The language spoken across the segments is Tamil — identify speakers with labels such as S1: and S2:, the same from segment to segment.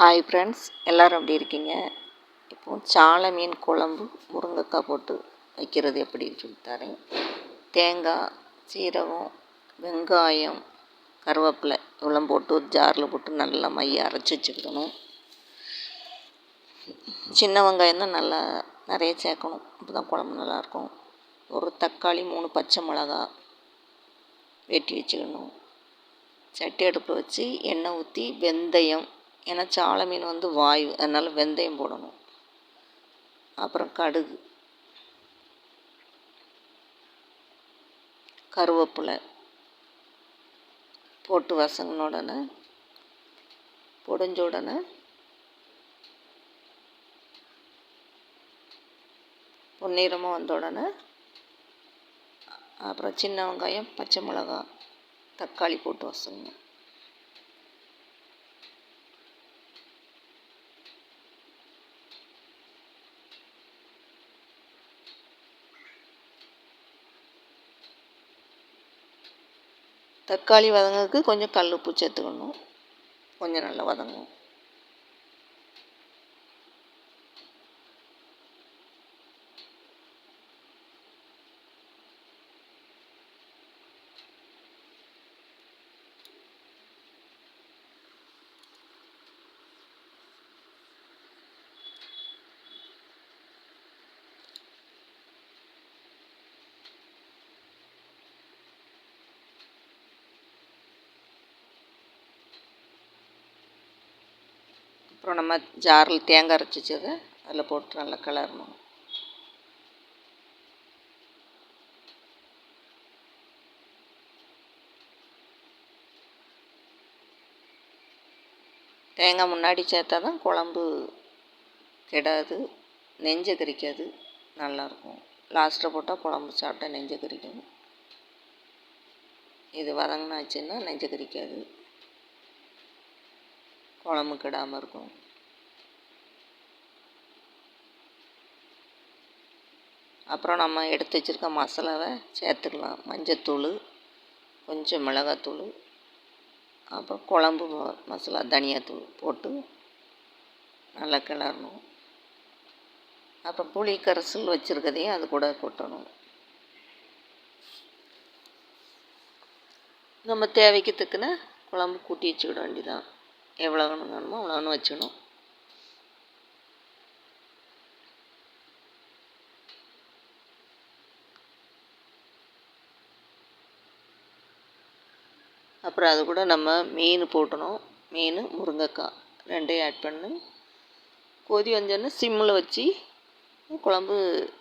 S1: ஹாய் ஃப்ரெண்ட்ஸ் எல்லோரும் எப்படி இருக்கீங்க? இப்போது சாலை மீன் குழம்பு முருங்கைக்காய் போட்டு வைக்கிறது எப்படின்னு சொல்லி தரேன். தேங்காய் சீரகம் வெங்காயம் கருவேப்பிலை இவ்வளோ போட்டு ஒரு ஜாரில் போட்டு நல்லா மைய அரைச்சி வச்சுக்கணும். சின்ன வெங்காயம் தான் நல்லா நிறைய சேர்க்கணும். அப்போ தான் குழம்பு நல்லாயிருக்கும் ஒரு தக்காளி மூணு பச்சை மிளகா வெட்டி வச்சுக்கணும். சட்டி அடுப்பு வச்சு எண்ணெய் ஊற்றி வெந்தயம் ஏன்னா சாலை மீன் வந்து வாயு அதனால் வெந்தயம் போடணும். அப்புறம் கடுகு. கருவேப்பிலை போட்டு வசங்கின உடனே பொடிஞ்ச உடனே பொன்னிறமாக வந்த உடனே அப்புறம் சின்ன வெங்காயம் பச்சை மிளகா தக்காளி போட்டு வசங்கணும் தக்காளி வதங்கிறதுக்கு கொஞ்சம் கல் உப்பு சேர்த்துக்கணும். கொஞ்சம் நல்லா வதங்கும் அப்புறம் நம்ம ஜாரில் தேங்காய் அரைச்சிச்சதை அதில் போட்டு நல்லா கிளறணும். தேங்காய் முன்னாடி சேர்த்தா தான் குழம்பு கெடாது நெஞ்சை கறிக்காது நல்லாயிருக்கும். லாஸ்ட்டில் போட்டால் குழம்பு சாப்பிட்டா நெஞ்சை கறிக்கும் இது வதங்கினாச்சுன்னா நெஞ்சை கறிக்காது குழம்பு கெடாமல் இருக்கும். அப்புறம் நம்ம எடுத்து வச்சுருக்க மசாலாவை சேர்த்துக்கலாம். மஞ்சத்தூள் கொஞ்சம் மிளகாத்தூள் அப்புறம் குழம்பு மசாலா தனியாத்தூள் போட்டு நல்லா கிளறணும். அப்புறம் புளி கரைசல் வச்சுருக்கதையும் அது கூட கொட்டணும். நம்ம தேவைக்கு தக்குன குழம்பு கூட்டி வச்சுக்கிட வேண்டிதான் எவ்வளோ வேணுமோ அவ்வளோன்னு வச்சுக்கணும். அப்புறம் அது கூட நம்ம மீன் போட்டணும். மீன் முருங்கைக்காய் ரெண்டையும் ஆட் பண்ணி. கொதி வந்தோடனே சிம்மில் வச்சு குழம்பு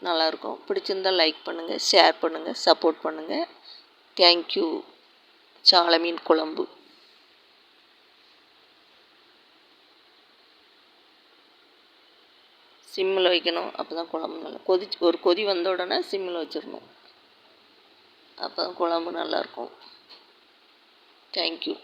S1: நல்லாயிருக்கும் பிடிச்சிருந்தால் லைக் பண்ணுங்கள் ஷேர் பண்ணுங்கள் சப்போர்ட் பண்ணுங்கள் தேங்க்யூ சாலை மீன் குழம்பு. சிம்மில் வைக்கணும். அப்போ தான் குழம்பு நல்லா கொதிச்சு ஒரு கொதி வந்த உடனே சிம்மில் வச்சிடணும். அப்போ தான் குழம்பு நல்லாயிருக்கும் தேங்க்யூ